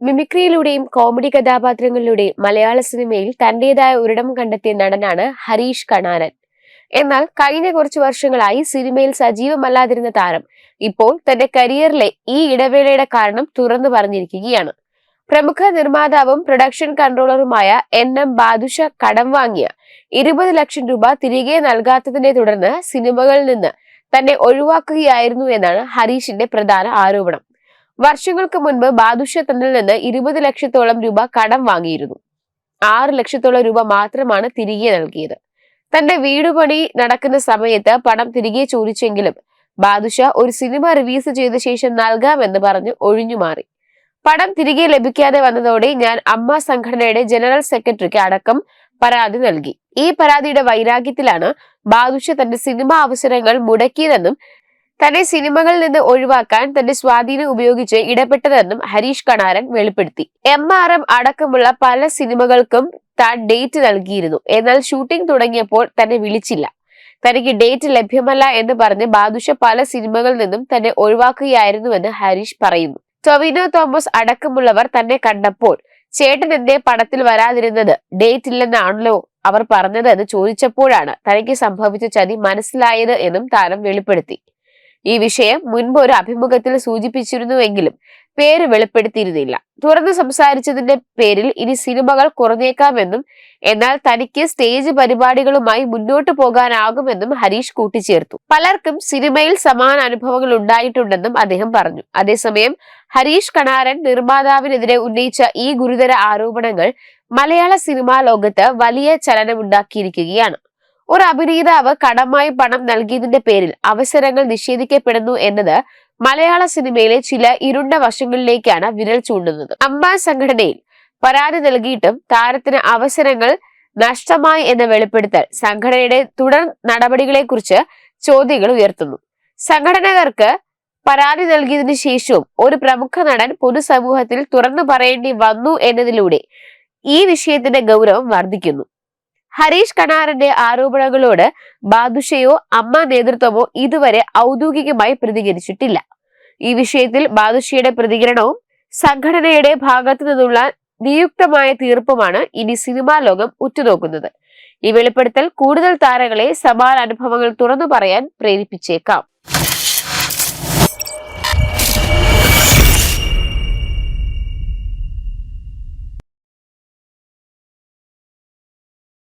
മിമിക്രിയിലൂടെയും comedy കഥാപാത്രങ്ങളിലൂടെയും മലയാള സിനിമയിൽ തന്റേതായ ഒരിടം കണ്ടെത്തിയ നടനാണ് ഹരീഷ് കണാരൻ. എന്നാൽ കഴിഞ്ഞ കുറച്ചു വർഷങ്ങളായി സിനിമയിൽ സജീവമല്ലാതിരുന്ന താരം ഇപ്പോൾ തന്റെ കരിയറിലെ ഈ ഇടവേളയുടെ കാരണം തുറന്നു പറഞ്ഞിരിക്കുകയാണ്. പ്രമുഖ നിർമ്മാതാവും പ്രൊഡക്ഷൻ കൺട്രോളറുമായ എൻ എം ബാദുഷ കടം വാങ്ങിയ ഇരുപത് ലക്ഷം രൂപ തിരികെ നൽകാത്തതിനെ തുടർന്ന് സിനിമകളിൽ നിന്ന് തന്നെ ഒഴിവാക്കുകയായിരുന്നു എന്നാണ് ഹരീഷിന്റെ പ്രധാന ആരോപണം. വർഷങ്ങൾക്ക് മുൻപ് ബാദുഷ തന്നിൽ നിന്ന് ഇരുപത് ലക്ഷത്തോളം രൂപ കടം വാങ്ങിയിരുന്നു. ആറ് ലക്ഷത്തോളം രൂപ മാത്രമാണ് തിരികെ നൽകിയത്. തന്റെ വീടുപണി നടക്കുന്ന സമയത്ത് പണം തിരികെ ചോദിച്ചെങ്കിലും ബാദുഷ ഒരു സിനിമ റിലീസ് ചെയ്ത ശേഷം നൽകാമെന്ന് പറഞ്ഞ് ഒഴിഞ്ഞുമാറി പണം തിരികെ ലഭിക്കാതെ വന്നതോടെ ഞാൻ അമ്മ സംഘടനയുടെ ജനറൽ സെക്രട്ടറിക്ക് അടക്കം പരാതി നൽകി. ഈ പരാതിയുടെ വൈരാഗ്യത്തിലാണ് ബാദുഷ തന്റെ സിനിമ അവസരങ്ങൾ മുടക്കിയതെന്നും തന്നെ സിനിമകളിൽ നിന്ന് ഒഴിവാക്കാൻ തന്റെ സ്വാധീനം ഉപയോഗിച്ച് ഇടപെട്ടതെന്നും ഹരീഷ് കണാരൻ വെളിപ്പെടുത്തി. എം ആർ എം അടക്കമുള്ള പല സിനിമകൾക്കും താൻ ഡേറ്റ് നൽകിയിരുന്നു. എന്നാൽ ഷൂട്ടിംഗ് തുടങ്ങിയപ്പോൾ തന്നെ വിളിച്ചില്ല. തനിക്ക് ഡേറ്റ് ലഭ്യമല്ല എന്ന് പറഞ്ഞ് ബാദുഷ പല സിനിമകളിൽ നിന്നും തന്നെ ഒഴിവാക്കുകയായിരുന്നുവെന്ന് ഹരീഷ് പറയുന്നു. ടൊവിനോ തോമസ് അടക്കമുള്ളവർ തന്നെ കണ്ടപ്പോൾ ചേട്ടൻ എന്തേ പടത്തിൽ വരാതിരുന്നത്? ഡേറ്റ് ഇല്ലെന്നാണല്ലോ അവർ പറഞ്ഞത് എന്ന് ചോദിച്ചപ്പോഴാണ് തനിക്ക് സംഭവിച്ച ചതി മനസ്സിലായത് എന്നും താരം വെളിപ്പെടുത്തി. ഈ വിഷയം മുൻപ് ഒരു അഭിമുഖത്തിൽ സൂചിപ്പിച്ചിരുന്നുവെങ്കിലും പേര് വെളിപ്പെടുത്തിയിരുന്നില്ല. തുറന്നു സംസാരിച്ചതിന്റെ പേരിൽ ഇനി സിനിമകൾ കുറഞ്ഞേക്കാമെന്നും എന്നാൽ തനിക്ക് സ്റ്റേജ് പരിപാടികളുമായി മുന്നോട്ടു പോകാനാകുമെന്നും ഹരീഷ് കൂട്ടിച്ചേർത്തു. പലർക്കും സിനിമയിൽ സമാന അനുഭവങ്ങൾ ഉണ്ടായിട്ടുണ്ടെന്നും അദ്ദേഹം പറഞ്ഞു. അതേസമയം ഹരീഷ് കണാരൻ നിർമ്മാതാവിനെതിരെ ഉന്നയിച്ച ഈ ഗുരുതര ആരോപണങ്ങൾ മലയാള സിനിമാ ലോകത്ത് വലിയ ചലനമുണ്ടാക്കിയിരിക്കുകയാണ്. ഒരു അഭിനേതാവ് കടമായി പണം നൽകിയതിന്റെ പേരിൽ അവസരങ്ങൾ നിഷേധിക്കപ്പെടുന്നു എന്നത് മലയാള സിനിമയിലെ ചില ഇരുണ്ട വശങ്ങളിലേക്കാണ് വിരൽ ചൂണ്ടുന്നത്. അമ്മ സംഘടനയിൽ പരാതി നൽകിയിട്ടും താരത്തിന് അവസരങ്ങൾ നഷ്ടമായി എന്ന വെളിപ്പെടുത്തൽ സംഘടനയുടെ തുടർ നടപടികളെക്കുറിച്ച് ചോദ്യങ്ങൾ ഉയർത്തുന്നു. സംഘടനകർക്ക് പരാതി നൽകിയതിനു ശേഷവും ഒരു പ്രമുഖ നടൻ പൊതുസമൂഹത്തിൽ തുറന്നു പറയേണ്ടി വന്നു എന്നതിലൂടെ ഈ വിഷയത്തിന്റെ ഗൗരവം വർദ്ധിക്കുന്നു. ഹരീഷ് കണാറിന്റെ ആരോപണങ്ങളോട് ബാദുഷയോ അമ്മ നേതൃത്വമോ ഇതുവരെ ഔദ്യോഗികമായി പ്രതികരിച്ചിട്ടില്ല. ഈ വിഷയത്തിൽ ബാദുഷയുടെ പ്രതികരണവും സംഘടനയുടെ ഭാഗത്തു നിന്നുള്ള നിയുക്തമായ തീർപ്പുമാണ് ഇനി സിനിമാ ലോകം ഉറ്റുനോക്കുന്നത്. ഈ വെളിപ്പെടുത്തൽ കൂടുതൽ താരങ്ങളെ സമാന അനുഭവങ്ങൾ തുറന്നു പറയാൻ പ്രേരിപ്പിച്ചേക്കാം.